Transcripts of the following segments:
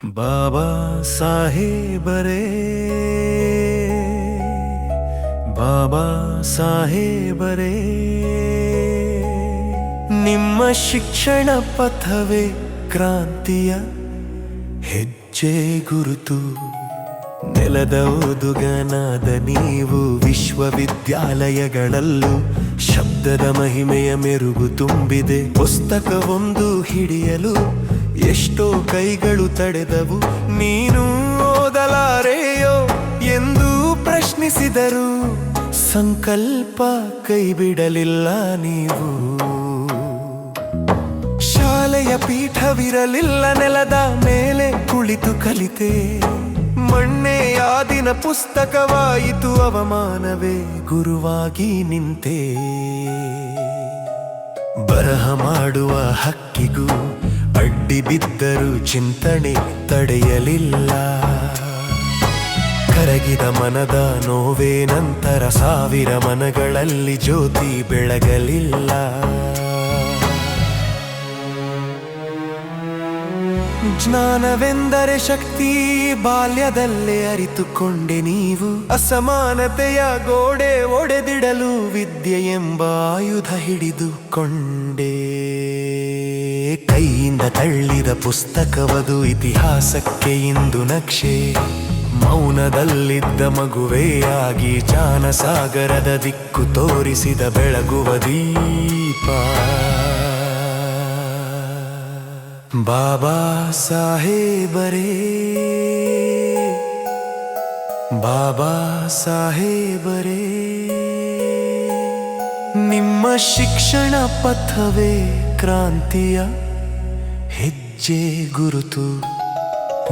ಬಾಬಾ ಸಾಹೇಬರೇ ಬಾಬಾ ಸಾಹೇಬರೇ, ನಿಮ್ಮ ಶಿಕ್ಷಣ ಪಥವೇ ಕ್ರಾಂತಿಯ ಹೆಜ್ಜೆ ಗುರುತು. ನೆಲದ ಓದುಗನಾದ ನೀವು ವಿಶ್ವವಿದ್ಯಾಲಯಗಳಲ್ಲೂ ಶಬ್ದದ ಮಹಿಮೆಯ ಮೆರುಗು ತುಂಬಿದೆ. ಪುಸ್ತಕವೊಂದು ಹಿಡಿಯಲು ಎಷ್ಟೋ ಕೈಗಳು ತಡೆದವು, ನೀನು ಓದಲಾರೆಯೋ ಎಂದು ಪ್ರಶ್ನಿಸಿದರು. ಸಂಕಲ್ಪ ಕೈ ಬಿಡಲಿಲ್ಲ ನೀವು. ಶಾಲೆಯ ಪೀಠವಿರಲಿಲ್ಲ, ನೆಲದ ಮೇಲೆ ಕುಳಿತು ಕಲಿತೆ. ಮಣ್ಣೆ ಯಾದಿನ ಪುಸ್ತಕವಾಯಿತು, ಅವಮಾನವೇ ಗುರುವಾಗಿ ನಿಂತೆ. ಬರಹ ಮಾಡುವ ಹಕ್ಕಿಗೂ ಅಡ್ಡಿ ಬಿದ್ದರೂ ಚಿಂತನೆ ತಡೆಯಲಿಲ್ಲ. ಕರಗಿದ ಮನದ ನೋವೇ ನಂತರ ಸಾವಿರ ಮನಗಳಲ್ಲಿ ಜ್ಯೋತಿ ಬೆಳಗಲಿಲ್ಲ. ಜ್ಞಾನವೆಂದರೆ ಶಕ್ತಿ ಬಾಲ್ಯದಲ್ಲೇ ಅರಿತುಕೊಂಡೆ ನೀವು. ಅಸಮಾನತೆಯ ಗೋಡೆ ಒಡೆದಿಡಲು ವಿದ್ಯೆ ಎಂಬ ಆಯುಧ ಹಿಡಿದುಕೊಂಡೆ. ಕೈಯಿಂದ ತಳ್ಳಿದ ಪುಸ್ತಕವದು ಇತಿಹಾಸಕ್ಕೆ ಇಂದು ನಕ್ಷೆ. ಮೌನದಲ್ಲಿದ್ದ ಮಗುವೇ ಆಗಿ ಜಾನಸಾಗರದ ದಿಕ್ಕು ತೋರಿಸಿದ ಬೆಳಗುವ ದೀಪ. ಬಾಬಾ ಸಾಹೇಬರೇ ಬಾಬಾ ಸಾಹೇಬರೇ, ನಿಮ್ಮ ಶಿಕ್ಷಣ ಪಥವೇ ಕ್ರಾಂತಿಯ ಹೆಜ್ಜೆ ಗುರುತು.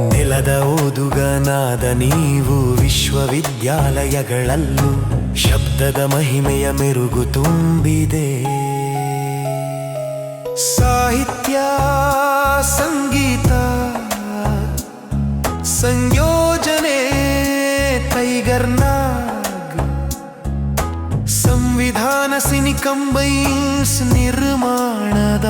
ನೆಲದ ಓದುಗನಾದ ನೀವು ವಿಶ್ವವಿದ್ಯಾಲಯಗಳಲ್ಲೂ ಶಬ್ದದ ಮಹಿಮೆಯ ಮೆರುಗು ತುಂಬಿದೆ. ಸಾಹಿತ್ಯ ಸಂಗೀತ ಸಂಯೋಜನೆ ಟೈಗರ್ನಾಗ್ ಸಂವಿಧಾನ ಸಿನಿ ಕಂಬೈನ್ಸ್ ನಿರ್ಮಾಣದ